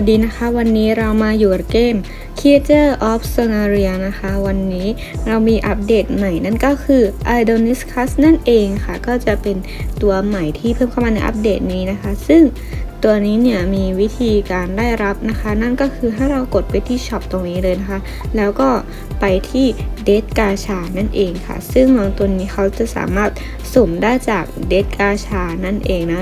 วัสดีนะคะ วันนี้เรามาอยู่กับเกม Creature of Sonaria นะคะ วันนี้เรามีอัปเดตใหม่นั่นก็คือ Idoniscus นั่นเองค่ะ ก็จะเป็นตัวใหม่ที่เพิ่มเข้ามาในอัปเดตนี้นะคะ ซึ่งตัวนี้เนี่ยมีวิธีการได้รับนะคะ นั่นก็คือถ้าเรากดไปที่ช็อปตรงนี้เลยนะคะ แล้วก็ไปที่เด d กาชานั่นเองค่ะ ซึ่งน้องตัวนี้เขาจะสามารถสุ่มได้จากเด d กาชานั่นเองนะ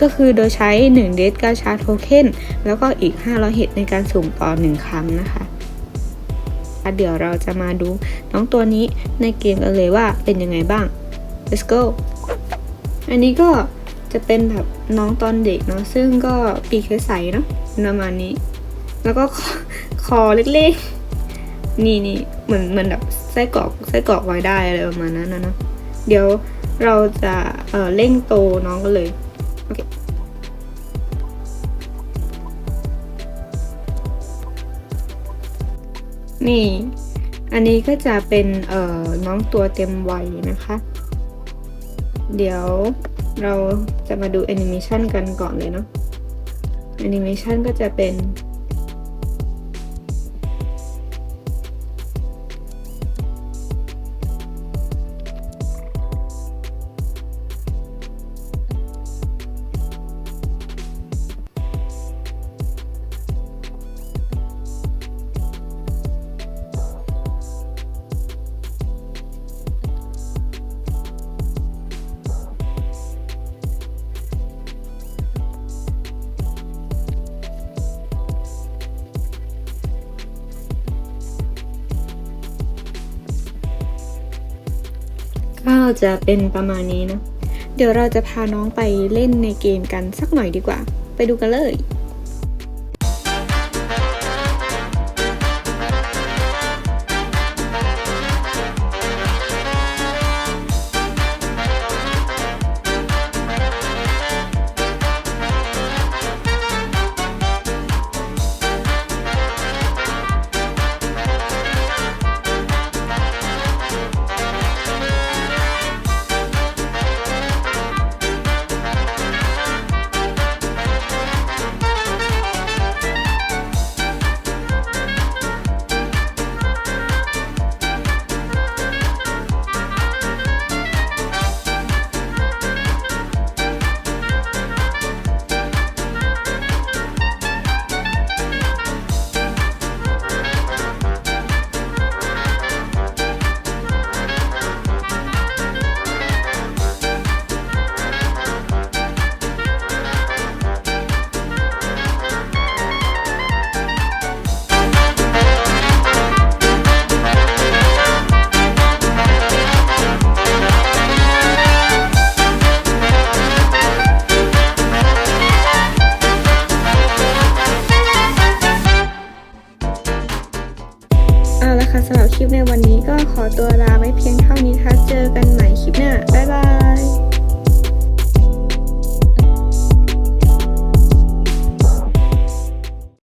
ก็คือโดยใช้ 1 เด d กาชาโทเค็นแล้วก็อีก 500 เฮดในการสุ่มต่อ 1 ครั้งนะคะเดี๋ยวเราจะมาดูน้องตัวนี้ในเกมกันเลยว่าเป็นยังไงบ้าง let's go อันนี้ก็จะเป็นแบบน้องตอนเด็กเนาะซึ่งก็ปีกใสๆเนาะประมาณนี้ แล้วก็คอเล็กๆ นี่นี่เหมือนเหมือนแบบไส้กรอกไส้กรอกไว้ได้อะไรประมาณนั้นนะเนาะเดี๋ยวเราจะเออเร่งโตน้องกันเลย โอเคนี่ อันนี้ก็จะเป็นเอ่อน้องตัวเต็มวัยนะคะ เดี๋ยวเราจะมาดูแอนิเมชันกันก่อนเลยเนาะแอนิเมชันก็จะเป็น ก็จะเป็นประมาณนี้นะ เดี๋ยวเราจะพาน้องไปเล่นในเกมกันสักหน่อยดีกว่า ไปดูกันเลย เอาละค่ะสำหรับคลิปในวันนี้ก็ขอตัวลาไว้เพียงเท่านี้ค่ะ เจอกันใหม่คลิปหน้า บ๊ายบาย